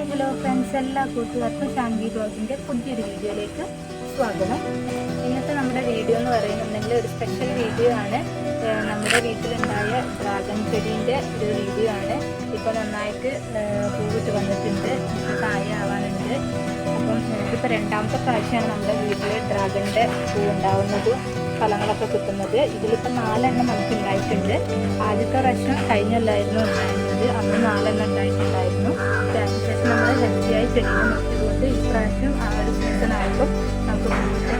Hi hello friends എല്ലാ കൂട്ടുകാർക്കും ശാന്തി ബ്ലോഗിന്റെ പുതിയൊരു വീഡിയോയിലേക്ക് സ്വാഗതം. ഇന്നത്തെ നമ്മുടെ വീഡിയോ എന്ന് പറയുന്നുണ്ടെങ്കിൽ ഒരു സ്പെഷ്യൽ വീഡിയോ ആണ്. നമ്മുടെ വീട്ടിലുണ്ടായ ഡ്രാഗൺ ചെടീന്റെ ഒരു വീഡിയോ ആണ്. ഇപ്പോൾ നന്നായിട്ട് പൂവിട്ട് വന്നിട്ടുണ്ട്. കായ ആവാനുണ്ട് അപ്പം ഇതിപ്പോൾ രണ്ടാമത്തെ പ്രാവശ്യമാണ് നമ്മുടെ വീട്ടിൽ ഡ്രാഗണിന്റെ പൂ ഉണ്ടാവുന്നത് ഫലങ്ങളൊക്കെ കിട്ടുന്നത്. ഇതിലിപ്പോൾ നാലെണ്ണം നമുക്ക് ഉണ്ടായിട്ടുണ്ട് ആദ്യത്തെ പ്രാവശ്യം കഴിഞ്ഞല്ലായിരുന്നു ഉണ്ടായിരുന്നത്. അന്ന് നാലെണ്ണം ചെടികൾ നോക്കിയതുകൊണ്ട് ഇപ്രാവശ്യം ആ ഒരു സീസൺ ആയപ്പോൾ നമുക്ക് ഫ്രൂട്ട്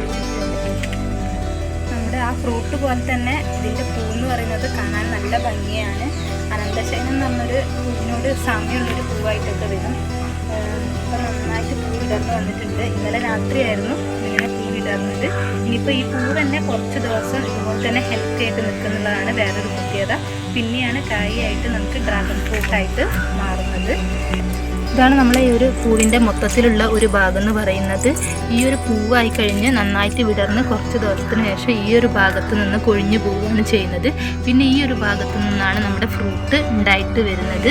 നമ്മുടെ ആ ഫ്രൂട്ട് പോലെ തന്നെ ഇതിന്റെ പൂ എന്ന് പറയുന്നത് കാണാൻ നല്ല ഭംഗിയാണ്. അനന്തശയനം എന്ന് പൂവിനോട് സാമ്യമുള്ളൊരു പൂവായിട്ടൊക്കെ വരും. ഇപ്പം നന്നായിട്ട് പൂ വിടർന്ന് വന്നിട്ടുണ്ട്. ഇന്നലെ രാത്രിയായിരുന്നു ഇങ്ങനെ പൂ വിടർന്നിട്ട്. ഇനിയിപ്പോൾ ഈ പൂ തന്നെ കുറച്ച് ദിവസം ഇതുപോലെ തന്നെ ഹെൽത്തി ആയിട്ട് നിൽക്കുന്നുള്ളതാണ് വേറൊരു പ്രത്യേകത. പിന്നെയാണ് കായായിട്ട് നമുക്ക് ഡ്രാഗൺ ഫ്രൂട്ടായിട്ട് മാറുന്നത്. ഇതാണ് നമ്മളെ ഈ ഒരു പൂവിന്റെ മൊത്തത്തിലുള്ള ഒരു ഭാഗം എന്ന് പറയുന്നത്. ഈ ഒരു പൂവായി കഴിഞ്ഞ് നന്നായിട്ട് വിടർന്ന് കുറച്ച് ദിവസത്തിന് ശേഷം ഈ ഒരു ഭാഗത്ത് നിന്ന് കൊഴിഞ്ഞു പോവുകയാണ് ചെയ്യുന്നത്. പിന്നെ ഈ ഒരു ഭാഗത്ത് നിന്നാണ് നമ്മുടെ ഫ്രൂട്ട് ഉണ്ടായിട്ട് വരുന്നത്.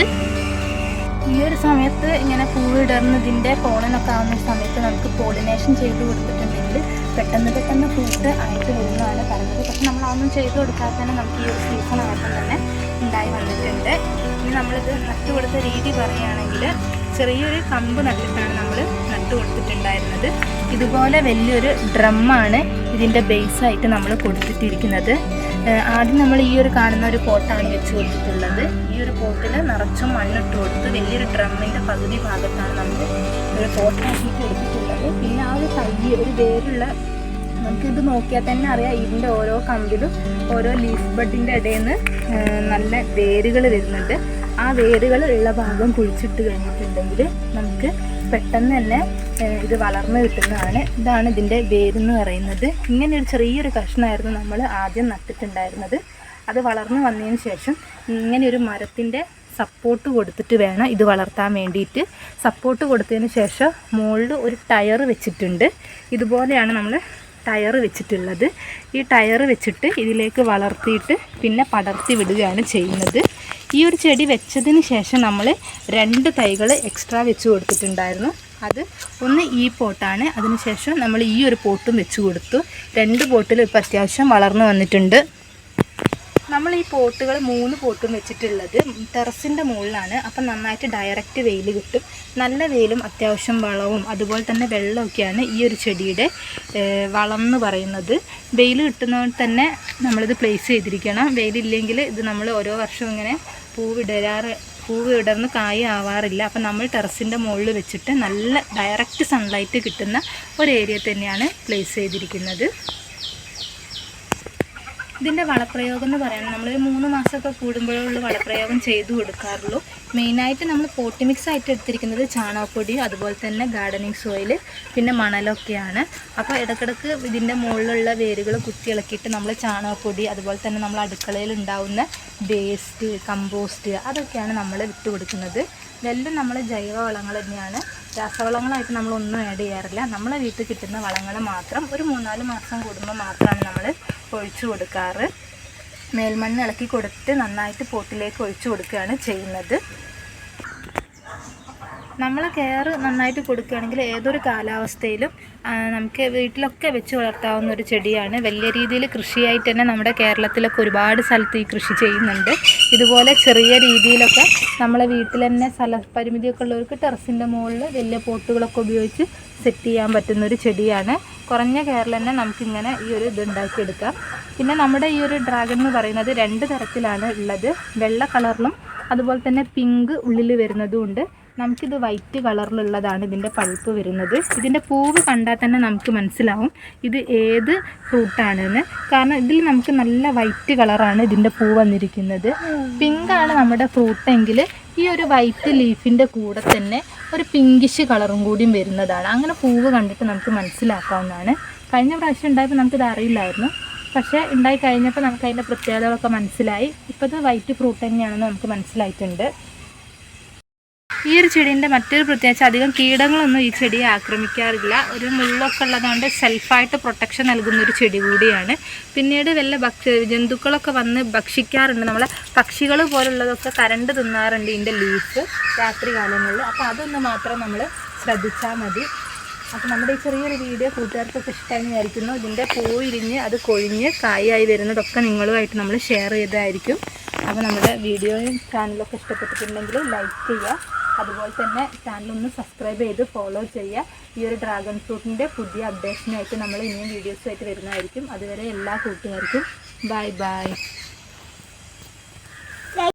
ഈ ഒരു സമയത്ത് ഇങ്ങനെ പൂവ് ഇടർന്നതിന്റെ പോളനൊക്കെ ആവുന്ന സമയത്ത് നമുക്ക് പോളിനേഷൻ ചെയ്ത് കൊടുത്തിട്ടുണ്ടെങ്കിൽ പെട്ടെന്ന് പെട്ടെന്ന് ഫ്രൂട്ട് ആയിട്ട് വരുന്നതാണ് പറഞ്ഞത് പക്ഷെ നമ്മൾ അതൊന്നും ചെയ്ത് കൊടുക്കാതെ തന്നെ നമുക്ക് ഈ ഒരു സീസൺ ആയപ്പോൾ തന്നെ ഉണ്ടായി വന്നിട്ടുണ്ട്. ഇനി നമ്മളിത് നട്ടു കൊടുത്ത രീതി പറയുകയാണെങ്കിൽ ചെറിയൊരു കമ്പ് നട്ടിട്ടാണ് നമ്മൾ നട്ടു കൊടുത്തിട്ടുണ്ടായിരുന്നത്. ഇതുപോലെ വലിയൊരു ഡ്രമ്മാണ് ഇതിന്റെ ബേസായിട്ട് നമ്മൾ കൊടുത്തിട്ടിരിക്കുന്നത്. ആദ്യം നമ്മൾ ഈ ഒരു കാണുന്ന ഒരു പോട്ടാണ് വെച്ച് കൊടുത്തിട്ടുള്ളത്. ഈ ഒരു പോട്ടിൽ നിറച്ചും മണ്ണിട്ട് കൊടുത്ത് വലിയൊരു ഡ്രമ്മിന്റെ പകുതി ഭാഗത്താണ് നമ്മൾ ഒരു പോട്ടാക്കിയിട്ട് എടുത്തിട്ടുള്ളത് പിന്നെ ആ ഒരു തൈ ഒരു വേരുള്ള നമുക്കിത് നോക്കിയാൽ തന്നെ അറിയാം ഇതിന്റെ ഓരോ കമ്പിലും ഓരോ ലീഫ് ബഡിന്റെ ഇടയിൽ നിന്ന് നല്ല വേരുകൾ വരുന്നുണ്ട്. ആ വേരുകൾ ഉള്ള ഭാഗം കുഴിച്ചിട്ട് കഴിഞ്ഞിട്ടുണ്ടെങ്കിൽ നമുക്ക് പെട്ടെന്ന് തന്നെ ഇത് വളർന്നു കിട്ടുന്നതാണ്. ഇതാണ് ഇതിന്റെ വേരെന്ന് പറയുന്നത്. ഇങ്ങനെ ഒരു ചെറിയൊരു കഷ്ണമായിരുന്നു നമ്മൾ ആദ്യം നട്ടിട്ടുണ്ടായിരുന്നത്. അത് വളർന്നു വന്നതിന് ശേഷം ഇങ്ങനെ ഒരു മരത്തിന്റെ സപ്പോർട്ട് കൊടുത്തിട്ട് വേണം ഇത് വളർത്താൻ വേണ്ടിയിട്ട്. സപ്പോർട്ട് കൊടുത്തതിന് ശേഷം മുകളിൽ ഒരു ടയർ വെച്ചിട്ടുണ്ട്. ഇതുപോലെയാണ് നമ്മൾ ടയർ വെച്ചിട്ടുള്ളത്. ഈ ടയർ വെച്ചിട്ട് ഇതിലേക്ക് വളർത്തിയിട്ട് പിന്നെ പടർത്തി വിടുകയാണ് ചെയ്യുന്നത്. ഈ ഒരു ചെടി വെച്ചതിന് ശേഷം നമ്മൾ രണ്ട് തൈകൾ എക്സ്ട്രാ വെച്ച് കൊടുത്തിട്ടുണ്ടായിരുന്നു. അത് ഒന്ന് ഈ പോട്ടാണ്. അതിനുശേഷം നമ്മൾ ഈ ഒരു പോട്ടും വെച്ച് കൊടുത്തു. രണ്ട് പോട്ടിലും ഇപ്പോൾ അത്യാവശ്യം വളർന്നു വന്നിട്ടുണ്ട്. നമ്മൾ ഈ പോട്ടുകൾ മൂന്ന് പോട്ടും വെച്ചിട്ടുള്ളത് ടെറസിന്റെ മുകളിലാണ്. അപ്പം നന്നായിട്ട് ഡയറക്റ്റ് വെയിൽ കിട്ടും. നല്ല വെയിലും അത്യാവശ്യം വളവും അതുപോലെ തന്നെ വെള്ളമൊക്കെയാണ് ഈ ഒരു ചെടിയുടെ വളം എന്ന് പറയുന്നത്. വെയിൽ കിട്ടുന്നതുകൊണ്ട് തന്നെ നമ്മളിത് പ്ലേസ് ചെയ്തിരിക്കണം. വെയിലില്ലെങ്കിൽ ഇത് നമ്മൾ ഓരോ വർഷവും ഇങ്ങനെ പൂവിടരാറ് പൂവ് വിടർന്ന് കായ ആവാറില്ല. അപ്പം നമ്മൾ ടെറസിന്റെ മുകളിൽ വെച്ചിട്ട് നല്ല ഡയറക്റ്റ് സൺലൈറ്റ് കിട്ടുന്ന ഒരു ഏരിയ തന്നെയാണ് പ്ലേസ് ചെയ്തിരിക്കുന്നത്. ഇതിന്റെ വളപ്രയോഗം എന്ന് പറയുന്നത് നമ്മളൊരു മൂന്ന് മാസമൊക്കെ കൂടുമ്പോഴുള്ള വളപ്രയോഗം ചെയ്തു കൊടുക്കാറുള്ളൂ. മെയിനായിട്ട് നമ്മൾ പോട്ടി മിക്സ് ആയിട്ട് എടുത്തിരിക്കുന്നത് ചാണകപ്പൊടി അതുപോലെ തന്നെ ഗാർഡനിങ് സോയിൽ പിന്നെ മണലൊക്കെയാണ്. അപ്പോൾ ഇടക്കിടക്ക് ഇതിന്റെ മുകളിലുള്ള വേരുകൾ കുത്തി ഇളക്കിയിട്ട് നമ്മൾ ചാണകപ്പൊടി അതുപോലെ തന്നെ നമ്മൾ അടുക്കളയിൽ ഉണ്ടാവുന്ന വേസ്റ്റ് കമ്പോസ്റ്റ് അതൊക്കെയാണ് നമ്മൾ വിട്ടുകൊടുക്കുന്നത് ഇതെല്ലാം നമ്മൾ ജൈവ വളങ്ങൾ തന്നെയാണ്. രാസവളങ്ങളായിട്ട് നമ്മളൊന്നും ആഡ് ചെയ്യാറില്ല. നമ്മളെ വീട്ടിൽ കിട്ടുന്ന വളങ്ങൾ മാത്രം ഒരു മൂന്നാൽ മാസം കൂടുമ്പോൾ മാത്രമാണ് നമ്മൾ ഒഴിച്ചു കൊടുക്കാറ്. മേൽമണ്ണ് ഇളക്കി കൊടുത്ത് നന്നായിട്ട് പോട്ടിലേക്ക് ഒഴിച്ചു കൊടുക്കുകയാണ് ചെയ്യുന്നത്. നമ്മൾ കെയർ നന്നായിട്ട് കൊടുക്കുകയാണെങ്കിൽ ഏതൊരു കാലാവസ്ഥയിലും നമുക്ക് വീട്ടിലൊക്കെ വെച്ച് വളർത്താവുന്ന ഒരു ചെടിയാണ്. വലിയ രീതിയിൽ കൃഷിയായിട്ട് തന്നെ നമ്മുടെ കേരളത്തിലൊക്കെ ഒരുപാട് സ്ഥലത്ത് ഈ കൃഷി ചെയ്യുന്നുണ്ട്. ഇതുപോലെ ചെറിയ രീതിയിലൊക്കെ നമ്മളെ വീട്ടിൽ തന്നെ സ്ഥല പരിമിതിയൊക്കെ ഉള്ളവർക്ക് ടെറസിന്റെ മുകളിൽ വലിയ പോട്ടുകളൊക്കെ ഉപയോഗിച്ച് സെറ്റ് ചെയ്യാൻ പറ്റുന്ന ഒരു ചെടിയാണ്. കുറഞ്ഞ കെയറിൽ തന്നെ നമുക്കിങ്ങനെ ഈ ഒരു ഇത് ഉണ്ടാക്കിയെടുക്കാം. പിന്നെ നമ്മുടെ ഈ ഒരു ഡ്രാഗൺ എന്ന് പറയുന്നത് രണ്ട് തരത്തിലാണ് ഉള്ളത്. വെള്ള കളറിലും അതുപോലെ തന്നെ പിങ്ക് ഉള്ളിൽ വരുന്നതും ഉണ്ട്. നമുക്കിത് വൈറ്റ് കളറിലുള്ളതാണ് ഇതിന്റെ പഴുപ്പ് വരുന്നത്. ഇതിന്റെ പൂവ് കണ്ടാൽ തന്നെ നമുക്ക് മനസ്സിലാവും ഇത് ഏത് ഫ്രൂട്ടാണെന്ന് കാരണം ഇതിൽ നമുക്ക് നല്ല വൈറ്റ് കളറാണ് ഇതിന്റെ പൂ വന്നിരിക്കുന്നത്. പിങ്കാണ് നമ്മുടെ ഫ്രൂട്ടെങ്കിൽ ഈ ഒരു വൈറ്റ് ലീഫിന്റെ കൂടെ തന്നെ ഒരു പിങ്കിഷ് കളറും കൂടിയും വരുന്നതാണ്. അങ്ങനെ പൂവ് കണ്ടിട്ട് നമുക്ക് മനസ്സിലാക്കാവുന്നതാണ്. കഴിഞ്ഞ പ്രാവശ്യം ഉണ്ടായപ്പോൾ നമുക്കിത് അറിയില്ലായിരുന്നു. പക്ഷേ ഉണ്ടായി കഴിഞ്ഞപ്പോൾ നമുക്ക് അതിന്റെ പ്രത്യേകതകളൊക്കെ മനസ്സിലായി. ഇപ്പോഴത്തെ വൈറ്റ് ഫ്രൂട്ട് തന്നെയാണെന്ന് നമുക്ക് മനസ്സിലായിട്ടുണ്ട്. ഈ ഒരു ചെടീന്റെ മറ്റൊരു പ്രത്യേകിച്ച് അധികം കീടങ്ങളൊന്നും ഈ ചെടിയെ ആക്രമിക്കാറില്ല. ഒരു മുള്ളൊക്കെ ഉള്ളതുകൊണ്ട് സെൽഫായിട്ട് പ്രൊട്ടക്ഷൻ നൽകുന്ന ഒരു ചെടി കൂടിയാണ്. പിന്നീട് വല്ല ഭക്ഷ്യ ജന്തുക്കളൊക്കെ വന്ന് ഭക്ഷിക്കാറുണ്ട്. നമ്മളെ പക്ഷികൾ പോലുള്ളതൊക്കെ കരണ്ട് തിന്നാറുണ്ട് ഇതിന്റെ ലീഫ് രാത്രി കാലങ്ങളിൽ. അപ്പോൾ അതൊന്ന് മാത്രം നമ്മൾ ശ്രദ്ധിച്ചാൽ മതി. അപ്പോൾ നമ്മുടെ ഈ ചെറിയൊരു വീഡിയോ കൂട്ടുകാർക്കൊക്കെ ഇഷ്ടമായി വിചാരിക്കുന്നു. ഇതിന്റെ പൂവിരിഞ്ഞ് അത് കൊഴിഞ്ഞ് കായായി വരുന്നതൊക്കെ നിങ്ങളുമായിട്ട് നമ്മൾ ഷെയർ ചെയ്തതായിരിക്കും. അപ്പോൾ നമ്മുടെ വീഡിയോയും ചാനലൊക്കെ ഇഷ്ടപ്പെട്ടിട്ടുണ്ടെങ്കിൽ ലൈക്ക് ചെയ്യുക. അതുപോലെ തന്നെ ചാനലൊന്ന് സബ്സ്ക്രൈബ് ചെയ്ത് ഫോളോ ചെയ്യുക. ഈ ഒരു ഡ്രാഗൺ ഫ്രൂട്ടിന്റെ പുതിയ അപ്ഡേഷനായിട്ട് നമ്മൾ ഇനിയും വീഡിയോസുമായിട്ട് വരുന്നതായിരിക്കും. അതുവരെ എല്ലാ കൂട്ടുകാർക്കും ബൈ ബൈ